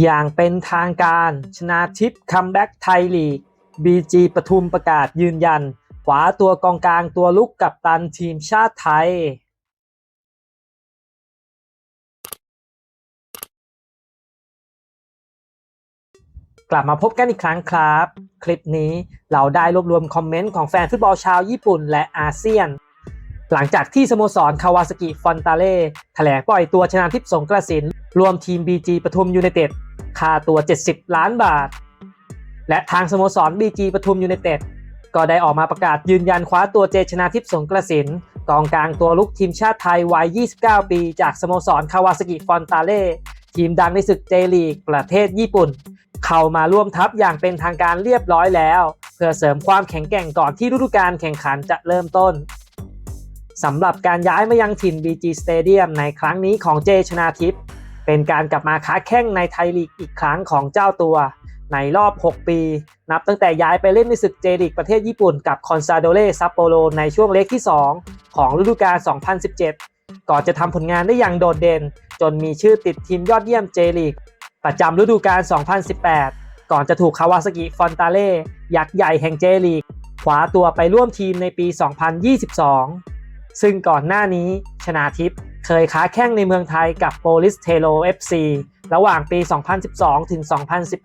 อย่างเป็นทางการชนาทิพย์คัมแบ็กไทยลีก BG ปทุมประกาศยืนยันขวาตัวกองกลางตัวลุกกับตันทีมชาติไทย กลับมาพบกันอีกครั้งครับ คลิปนี้เราได้รวบรวมคอมเมนต์ของแฟนฟุตบอลชาวญี่ปุ่นและอาเซียน หลังจากที่สโมสรคาวาสกิฟอนตาเล่แถลงปล่อยตัวชนาทิพย์สงกระสิน รวมทีม BG ปทุมยูไนเต็ดค่าตัว 70 ล้านบาท และทางสโมสร BG ปทุมยูไนเต็ดก็ได้ออกมาประกาศยืนยันคว้าตัวเจชนาทิพย์สงกระสินกองกลางตัวลุกทีมชาติไทยวัย 29 ปี จากสโมสรคาวาสกิฟอนตาเล่ทีมดังในศึกเจลีก ประเทศญี่ปุ่น เข้ามาร่วมทัพอย่างเป็นทางการเรียบร้อยแล้ว เพื่อเสริมความแข็งแกร่งก่อนที่ฤดูกาลแข่งขันจะเริ่มต้น สำหรับการย้ายมายังถิ่น BG Stadium ในครั้งนี้ของเจชนาทิพย์เป็นการกลับมาค้าแข้งในไทยลีกอีกครั้งของเจ้าตัว ในรอบ 6 ปี นับตั้งแต่ย้ายไปเล่นในศึกเจลีกประเทศญี่ปุ่นกับคอนซาโดเรซัปโปโรในช่วงเล็กที่ 2 ของฤดูกาล 2017 ก่อนจะทำผลงานได้อย่างโดดเด่น จนมีชื่อติดทีมยอดเยี่ยมเจลีกประจำฤดูกาล 2018 ก่อนจะถูกคาวาซากิฟอนตาเล่ยักษ์ใหญ่แห่งเจลีกคว้าตัวไปร่วมทีมในปี 2022 ซึ่งก่อนหน้านี้ชนาทิพย์เคยค้าแข้งในเมืองไทยกับโปลิสเทโล FC ระหว่างปี 2012 ถึง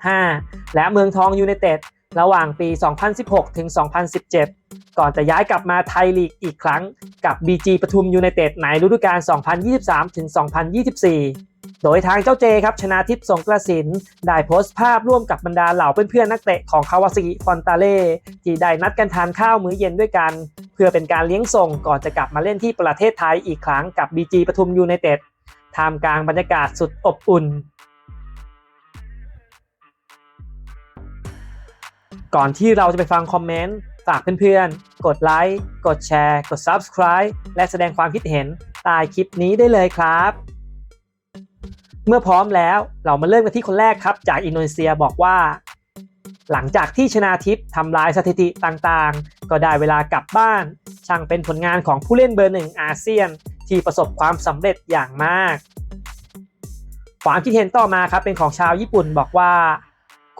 2015 และเมืองทองยูไนเต็ดระหว่างปี 2016 ถึง 2017 ก่อนจะย้ายกลับมาไทยลีกอีกครั้งกับ BG ปทุมยูไนเต็ดในฤดูกาล 2023 ถึง 2024 โดยทางเจ้าเจครับชนะทิพย์สงกระสิน ได้โพสต์ภาพร่วมกับบรรดาเหล่าเพื่อนๆนักเตะของคาวาซากิฟอนตาเล่ที่ได้นัดกันทานข้าวมื้อเย็นด้วยกัน เพื่อเป็นการเลี้ยงส่งก่อนจะกลับมาเล่นที่ประเทศไทยอีกครั้งกับ BG ปทุมยูไนเต็ดท่ามกลางบรรยากาศสุดอบอุ่น ก่อนที่เราจะไปฟังคอมเมนต์ฝากเพื่อนๆ กดไลค์กดแชร์กด Subscribe และแสดงความคิดเห็นใต้คลิปนี้ได้เลยครับ เมื่อพร้อมแล้วเรามาเริ่มกันที่คนแรกครับ จากอินโดนีเซียบอกว่า หลังจากที่ชนาทิพย์ทำลายสถิติต่างๆ ก็ได้เวลากลับบ้าน ช่างเป็นผลงานของผู้เล่นเบอร์หนึ่งอาเซียน ที่ประสบความสำเร็จอย่างมาก ความคิดเห็นต่อมาครับเป็นของชาวญี่ปุ่นบอกว่า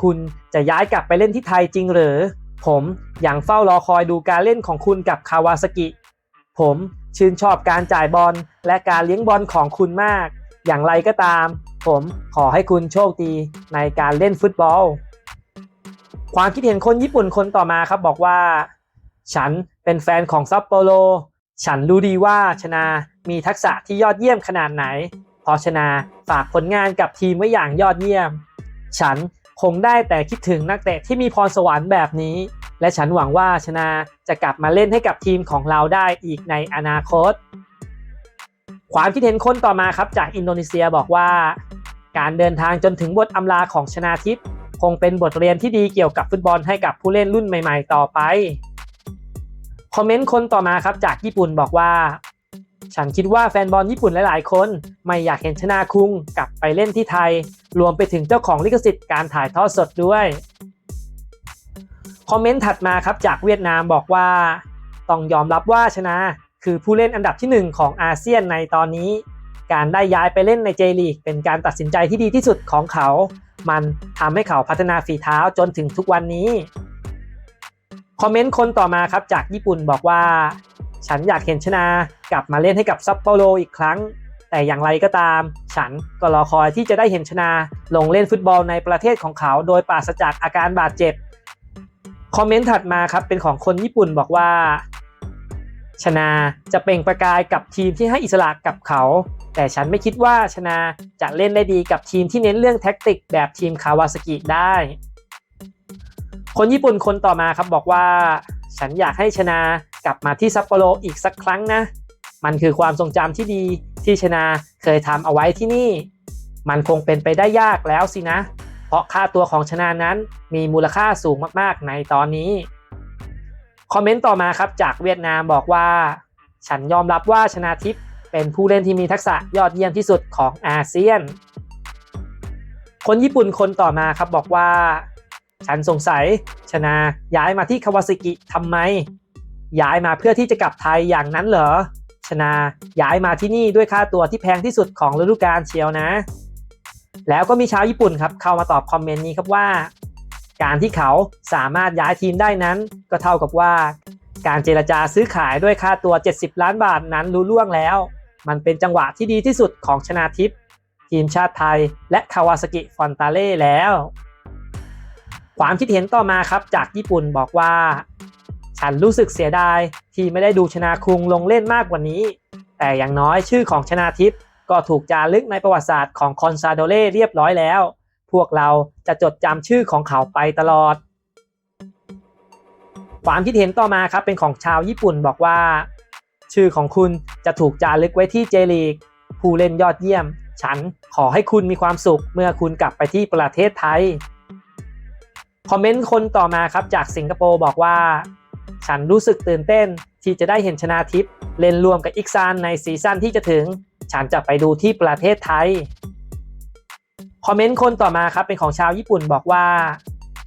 คุณจะย้ายกลับไปเล่นที่ไทยจริงหรือ ผมอยังเฝ้ารอคอยดูการเล่นของคุณกับคาวาซากิ ผมชื่นชอบการจ่ายบอลและการเลี้ยงบอลของคุณมาก อย่างไรก็ตาม ผมขอให้คุณโชคดีในการเล่นฟุตบอล ความคิดเห็นคนญี่ปุ่นคนต่อมาครับบอกว่า ฉันเป็นแฟนของซัปโปโรฉันรู้ดีว่าชนา มีทักษะที่ยอดเยี่ยมขนาดไหนพราะชนาฝากผลงานกับทีมไว้อย่างยอดเยี่ยม ฉันคงได้แต่คิดถึงนักเตะที่มีพรสวรรค์แบบนี้ และฉันหวังว่าชนาจะกลับมาเล่นให้กับทีมของเราได้อีกในอนาคต ความคิดเห็นคนต่อมาครับจากอินโดนีเซียบอกว่า การเดินทางจนถึงบทอำลาของชนาทิพย์ คงเป็นบทเรียนที่ดีเกี่ยวกับฟุตบอลให้กับผู้เล่นรุ่นใหม่ๆ ต่อไป คอมเมนต์คนต่อมาครับจากญี่ปุ่นบอกว่า ฉันคิดว่าแฟนบอลญี่ปุ่นหลายๆ คน ไม่อยากเห็นชนาคุงกลับไปเล่นที่ไทย รวมไปถึงเจ้าของลิขสิทธิ์การถ่ายทอดสดด้วยคอมเมนต์ถัดมาครับจากเวียดนามบอกว่า ต้องยอมรับว่าชนะ คือผู้เล่นอันดับที่ 1 ของอาเซียนในตอนนี้ การได้ย้ายไปเล่นในเจลีกเป็นการตัดสินใจที่ดีที่สุดของเขา มันทำให้เขาพัฒนาฝีเท้าจนถึงทุกวันนี้ คอมเมนต์คนต่อมาครับจากญี่ปุ่นบอกว่า ฉันอยากเห็นชนากลับมาเล่นให้กับซัปโปโรอีกครั้ง แต่อย่างไรก็ตาม ฉันก็รอคอยที่จะได้เห็นชนาลงเล่นฟุตบอลในประเทศของเขา โดยปราศจากอาการบาดเจ็บคอมเมนต์ถัดมาครับเป็นของคนญี่ปุ่นบอกว่า ชนาจะเปล่งประกายกับทีมที่ให้อิสระกับเขา แต่ฉันไม่คิดว่าชนาจะเล่นได้ดีกับทีมที่เน้นเรื่องแท็กติกแบบทีมคาวาสกิได้ คนญี่ปุ่นคนต่อมาครับบอกว่า ฉันอยากให้ชนากลับมาที่ซัปโปโรอีกสักครั้งนะ มันคือความทรงจำที่ดีที่ชนาเคยทำเอาไว้ที่นี่ มันคงเป็นไปได้ยากแล้วสินะ เพราะค่าตัวของชนานั้นมีมูลค่าสูงมากๆในตอนนี้ คอมเมนต์ต่อมาครับจากเวียดนามบอกว่า ฉันยอมรับว่าชนาทิพย์เป็นผู้เล่นที่มีทักษะยอดเยี่ยมที่สุดของอาเซียน คนญี่ปุ่นคนต่อมาครับบอกว่า ฉันสงสัยชนาย้ายมาที่คาวาซิกิทำไม ย้ายมาเพื่อที่จะกลับไทยอย่างนั้นเหรอ ชนาย้ายมาที่นี่ด้วยค่าตัวที่แพงที่สุดของฤดูกาลเชียวนะ แล้วก็มีชาวญี่ปุ่นครับเข้ามาตอบคอมเมนต์นี้ครับว่า การที่เขาสามารถย้ายทีมได้นั้น ก็เท่ากับว่า การเจรจาซื้อขายด้วยค่าตัว 70 ล้านบาทนั้นรู้ล่วงแล้ว มันเป็นจังหวะที่ดีที่สุดของชนาทิพย์ทีมชาติไทย และคาวาซากิฟอนตาเล่แล้ว ความคิดเห็นต่อมาครับจากญี่ปุ่นบอกว่า ฉันรู้สึกเสียดายที่ไม่ได้ดูชนาคุงลงเล่นมากกว่านี้ แต่อย่างน้อยชื่อของชนาทิพย์ก็ถูกจารึกในประวัติศาสตร์ของคอนซาโดเล่เรียบร้อยแล้ว พวกเราจะจดจำชื่อของเขาไปตลอด ความคิดเห็นต่อมาครับเป็นของชาวญี่ปุ่นบอกว่า ชื่อของคุณจะถูกจารึกไว้ที่เจลีก ผู้เล่นยอดเยี่ยม ฉันขอให้คุณมีความสุขเมื่อคุณกลับไปที่ประเทศไทยคอมเมนต์คนต่อมาครับจากสิงคโปร์บอกว่า ฉันรู้สึกตื่นเต้นที่จะได้เห็นชนาทิพย์เล่นรวมกับอิกซานในซีซั่นที่จะถึง ฉันจะไปดูที่ประเทศไทย คอมเมนต์คนต่อมาครับเป็นของชาวญี่ปุ่นบอกว่า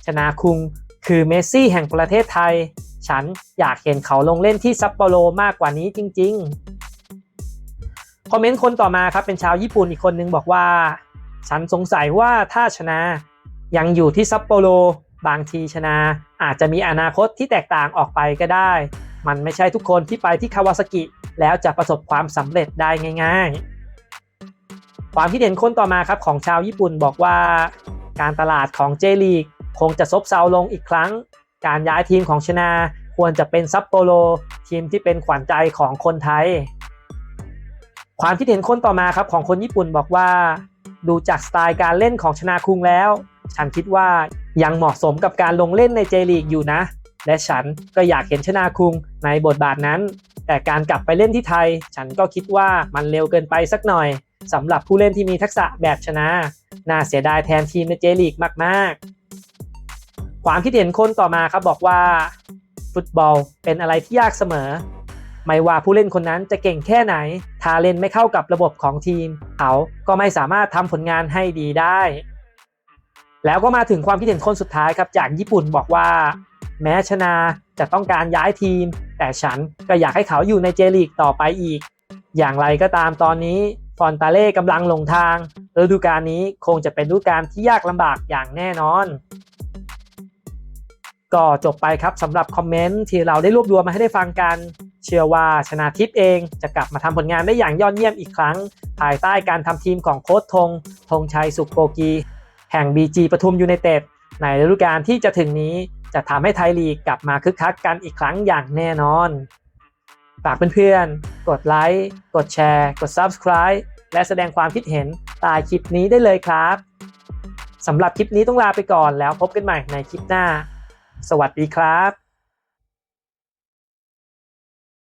ชนาคุงคือเมสซี่แห่งประเทศไทย ฉันอยากเห็นเขาลงเล่นที่ซัปโปโรมากกว่านี้จริง ๆ คอมเมนต์คนต่อมาครับเป็นชาวญี่ปุ่นอีกคนนึงบอกว่า ฉันสงสัยว่าถ้าชนะยังอยู่ที่ซัปโปโรบางทีชนะอาจจะมีอนาคตที่แตกต่างออกไปก็ได้ มันไม่ใช่ทุกคนที่ไปที่คาวาซากิ แล้วจะประสบความสำเร็จได้ง่าย ๆ ความคิดเห็นคนต่อมาครับของชาวญี่ปุ่นบอกว่าการตลาดของเจลีกคงจะซบเซาลงอีกครั้ง การย้ายทีมของชนาควรจะเป็นซัปโปโรทีมที่เป็นขวัญใจของคนไทย ความคิดเห็นคนต่อมาครับของคนญี่ปุ่นบอกว่า ดูจากสไตล์การเล่นของชนาคุงแล้ว ฉันคิดว่ายังเหมาะสมกับการลงเล่นในเจลีกอยู่นะ และฉันก็อยากเห็นชนาคุงในบทบาทนั้น แต่การกลับไปเล่นที่ไทย ฉันก็คิดว่ามันเร็วเกินไปสักหน่อย สำหรับผู้เล่นที่มีทักษะแบบชนะ น่าเสียดายแทนทีมในเจลีกมาก ๆ ความคิดเห็นคนต่อมาครับบอกว่า ฟุตบอลเป็นอะไรที่ยากเสมอ ไม่ว่าผู้เล่นคนนั้นจะเก่งแค่ไหน ถ้าเล่นไม่เข้ากับระบบของทีม เขาก็ไม่สามารถทำผลงานให้ดีได้ แล้วก็มาถึงความคิดเห็นคนสุดท้ายครับจากญี่ปุ่นบอกว่า แม้ชนาจะต้องการย้ายทีม แต่ฉันก็อยากให้เขาอยู่ในเจลีกต่อไปอีก อย่างไรก็ตามตอนนี้ ฟอนตาเล่กำลังลงทางฤดูกาลนี้คงจะเป็นฤดูกาลที่ยากลำบากอย่างแน่นอน ก็จบไปครับสำหรับคอมเมนต์ที่เราได้รวบรวมมาให้ได้ฟังกัน เชื่อว่าชนาทิพย์เองจะกลับมาทำผลงานได้อย่างยอดเยี่ยมอีกครั้ง ภายใต้การทำทีมของโค้ชธงธงชัยสุขโกกี แห่ง BG ปทุมยูไนเต็ดในฤดูกาลที่จะถึงนี้จะทำให้ไทยลีกกลับมาคึกคักกันอีกครั้งอย่างแน่นอน ฝากเพื่อนๆ กดไลค์ กดแชร์ กด Subscribe และแสดงความคิดเห็นใต้คลิปนี้ได้เลยครับสำหรับคลิปนี้ต้องลาไปก่อนแล้วพบกันใหม่ในคลิปหน้า สวัสดีครับ